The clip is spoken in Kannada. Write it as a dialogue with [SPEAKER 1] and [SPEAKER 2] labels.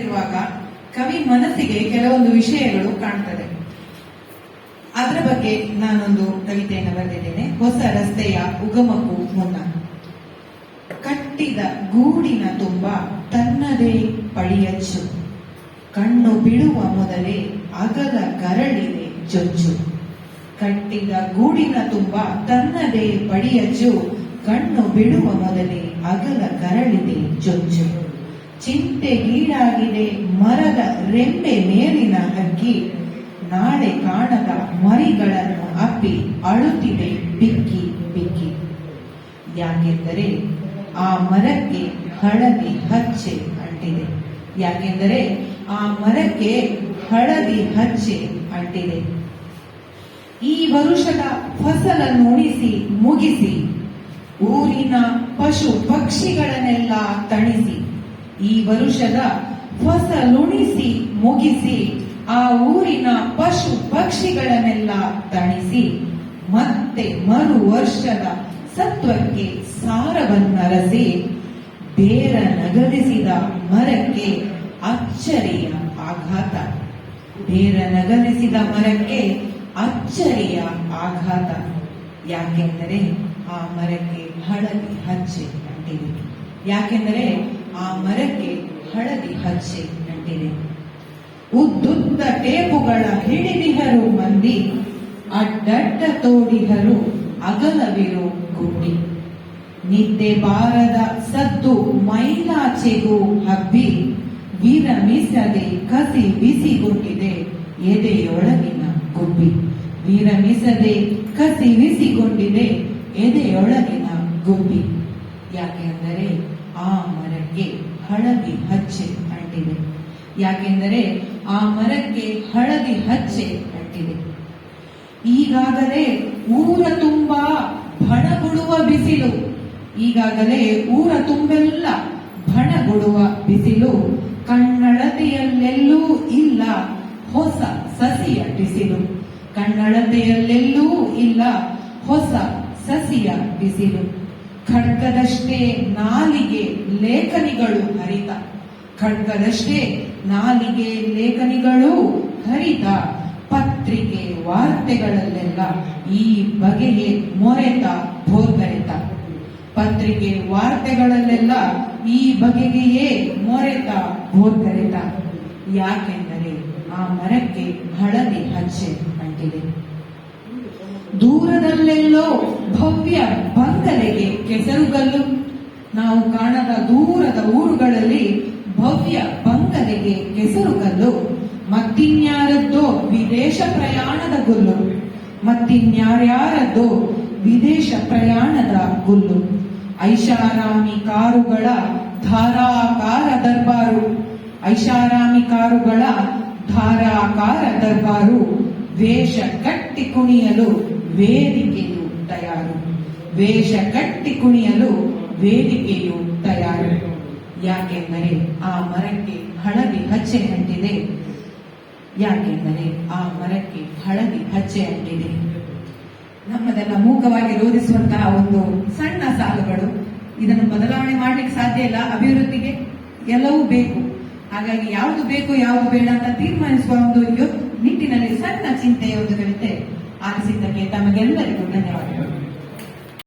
[SPEAKER 1] ಇರುವಾಗ ಕವಿ ಮನಸ್ಸಿಗೆ ಕೆಲವೊಂದು ವಿಷಯಗಳು ಕಾಣ್ತದೆ. ಅದರ ಬಗ್ಗೆ ನಾನೊಂದು ಕವಿತೆಯನ್ನು ಬರೆದಿದ್ದೇನೆ. ಹೊಸ ರಸ್ತೆಯ ಉಗಮಕ್ಕೂ ಮುನ್ನ. ಕಟ್ಟಿದ ಗೂಡಿನ ತುಂಬ ತನ್ನದೇ ಪಡಿಯಚ್ಚು ಕಣ್ಣು ಬಿಡುವ ಮೊದಲೇ ಅಗದ ಕರಳಿದೆ ಜೊಜ್ಜು. ಕಟ್ಟಿದ ಗೂಡಿನ ತುಂಬ ತನ್ನದೇ ಪಡಿಯಚ್ಚು ಕಣ್ಣು ಬಿಡುವ ಮೊದಲೇ ಅಗಲ ಕರಳಿದೆ ಜೊಜ್ಜು. ಚಿಂತೆಗೀಡಾಗಿದೆ ಮರದ ರೆಂಬೆ ಮೇಲಿನ ಹಕ್ಕಿ ನಾಳೆ ಕಾಣದ ಮರಿಗಳನ್ನು ಅಪ್ಪಿ, ಅಳುತ್ತಿದೆ ಬಿಕ್ಕಿ ಬಿಕ್ಕಿ. ಯಾಕೆಂದರೆ ಆ ಮರಕ್ಕೆ ಹಳದಿ ಹಚ್ಚೆ ಅಂಟಿದೆ. ಯಾಕೆಂದರೆ ಆ ಮರಕ್ಕೆ ಹಳದಿ ಹಚ್ಚೆ ಅಂಟಿದೆ. ಈ ವರುಷದ ಫಸಲನ್ನು ಉಣಿಸಿ, ಮುಗಿಸಿ. ಊರಿನ ಪಶು ಪಕ್ಷಿಗಳನ್ನೆಲ್ಲ ತಣಿಸಿ. ಈ ವರುಷದ ಫಸಲುಣಿಸಿ ಮುಗಿಸಿ, ಆ ಊರಿನ ಪಶು ಪಕ್ಷಿಗಳನ್ನೆಲ್ಲ ತಣಿಸಿ, ಮತ್ತೆ ಮರು ವರ್ಷದ ಸತ್ವಕ್ಕೆ ಸಾರವನ್ನರಸಿ, ಬೇರ ನಗದಿಸಿದ ಮರಕ್ಕೆ ಅಚ್ಚರಿಯ ಆಘಾತ. ಬೇರ ನಗದಿಸಿದ ಮರಕ್ಕೆ ಅಚ್ಚರಿಯ ಆಘಾತ. ಯಾಕೆಂದರೆ ಆ ಮರಕ್ಕೆ ಹಳದಿ ಹಚ್ಚೆ ಕಂಡಿದೆ ಯಾಕೆಂದರೆ ಆ ಮರಕ್ಕೆ ಹಳದಿ ಹಚ್ಚೆ ನಂಟಿದೆ. ಉದ್ದುದ್ದ ಟೇಪುಗಳ ಹಿಡಿದಿಹರು ಮಂದಿ, ಅಡ್ಡಡ್ಡ ತೋಡಿಹರು ಅಗಲವಿರು ಗುಂಡಿ. ನಿದ್ದೆ ಬಾರದ ಸದ್ದು ಮೈಲಾಚೆಗೂ ಹಬ್ಬಿ, ವಿರಮಿಸದೆ ಕಸಿ ಬಿಸಿಗೊಂಡಿದೆ ಎದೆಯೊಳಗಿನ ಗುಬ್ಬಿ ವಿರಮಿಸದೆ ಕಸಿ ಬಿಸಿಗೊಂಡಿದೆ ಎದೆಯೊಳಗಿನ ಗುಬ್ಬಿ ಯಾಕೆಂದರೆ ಮರಕ್ಕೆ ಹಳದಿ ಹಚ್ಚೆ ಅಂಟಿದೆ. ಯಾಕೆಂದರೆ ಆ ಮರಕ್ಕೆ ಹಳದಿ ಹಚ್ಚೆ ಅಂಟಿದೆ. ಈಗಾಗಲೇ ಊರ ತುಂಬಾ ಭಣಗುಡುವ ಬಿಸಿಲು. ಈಗಾಗಲೇ ಊರ ತುಂಬೆಲ್ಲ ಭಣಗುಡುವ ಬಿಸಿಲು. ಕಣ್ಣಳತೆಯಲ್ಲೆಲ್ಲೂ ಇಲ್ಲ ಹೊಸ ಸಸಿಯ ಬಿಸಿಲು. ಕಣ್ಣಳತೆಯಲ್ಲೆಲ್ಲೂ ಇಲ್ಲ ಹೊಸ ಸಸಿಯ ಬಿಸಿಲು. ಖಡ್ಗದಷ್ಟೇ ನಾಲಿಗೆ ಲೇಖನಿಗಳು ಹರಿತ. ಖಡ್ಗದಷ್ಟೇ ನಾಲಿಗೆ ಲೇಖನಿಗಳು ಹರಿತ. ಪತ್ರಿಕೆ ವಾರ್ತೆಗಳಲ್ಲೆಲ್ಲ ಈ ಬಗೆಗೆ ಮೊರೆತ, ಭೋರ್ಗರಿತ. ಪತ್ರಿಕೆ ವಾರ್ತೆಗಳಲ್ಲೆಲ್ಲ ಈ ಬಗೆಗೆಯೇ ಮೊರೆತ, ಭೋರ್ಗರಿತ. ಯಾಕೆಂದರೆ ಆ ಮರಕ್ಕೆ ಹಳದಿ ಹಚ್ಚೆ ಅಂಟಿದೆ. ದೂರದಲ್ಲೆಲ್ಲೋ ಭವ್ಯ ಬಂಗಲೆಗೆ ಕೆಸರುಗಲ್ಲು. ನಾವು ಕಾಣದ ದೂರದ ಊರುಗಳಲ್ಲಿ ಭವ್ಯ ಬಂಗಲೆಗೆ ಕೆಸರುಗಲ್ಲು ಮತ್ತಿನ್ಯಾರದ್ದೋ ವಿದೇಶ ಪ್ರಯಾಣದ ಗುಲ್ಲು, ಮತ್ತಿನ್ಯಾರ್ಯಾರದ್ದೋ ವಿದೇಶ ಪ್ರಯಾಣದ ಗುಲ್ಲು. ಐಷಾರಾಮಿ ಕಾರುಗಳ ಧಾರಾಕಾರ ದರ್ಬಾರು, ಐಷಾರಾಮಿ ಕಾರುಗಳ ಧಾರಾಕಾರ ದರ್ಬಾರು, ವೇಷ ಕಟ್ಟಿ ಕುಣಿಯಲು ವೇದಿಕೆಯು ತಯಾರು. ವೇಷ ಕಟ್ಟಿ ಕುಣಿಯಲು ವೇದಿಕೆಯು ತಯಾರು ಯಾಕೆಂದರೆ ಆ ಮರಕ್ಕೆ ಹಳದಿ ಹಚ್ಚೆ ಅಂಟಿದೆ. ಯಾಕೆಂದರೆ ಆ ಮರಕ್ಕೆ ಹಳದಿ ಹಚ್ಚೆ ಅಂಟಿದೆ. ನಮ್ಮದೆಲ್ಲ ಮೂಕವಾಗಿ ರೋಧಿಸುವಂತಹ ಒಂದು ಸಣ್ಣ ಸಾಲುಗಳು. ಇದನ್ನು ಬದಲಾವಣೆ ಮಾಡ್ಲಿಕ್ಕೆ ಸಾಧ್ಯ ಇಲ್ಲ. ಅಭಿವೃದ್ಧಿಗೆ ಎಲ್ಲವೂ ಬೇಕು. ಹಾಗಾಗಿ ಯಾವುದು ಬೇಕು ಯಾವುದು ಬೇಡ ಅಂತ ತೀರ್ಮಾನಿಸುವ ಒಂದು ನಿಟ್ಟಿನಲ್ಲಿ ಸಣ್ಣ ಚಿಂತೆಯ ಒಂದು ಕವಿತೆ ಆಲಿಸಿದ್ದಕ್ಕೆ ತಮಗೆಲ್ಲರಿಗೂ ಧನ್ಯವಾದಗಳು.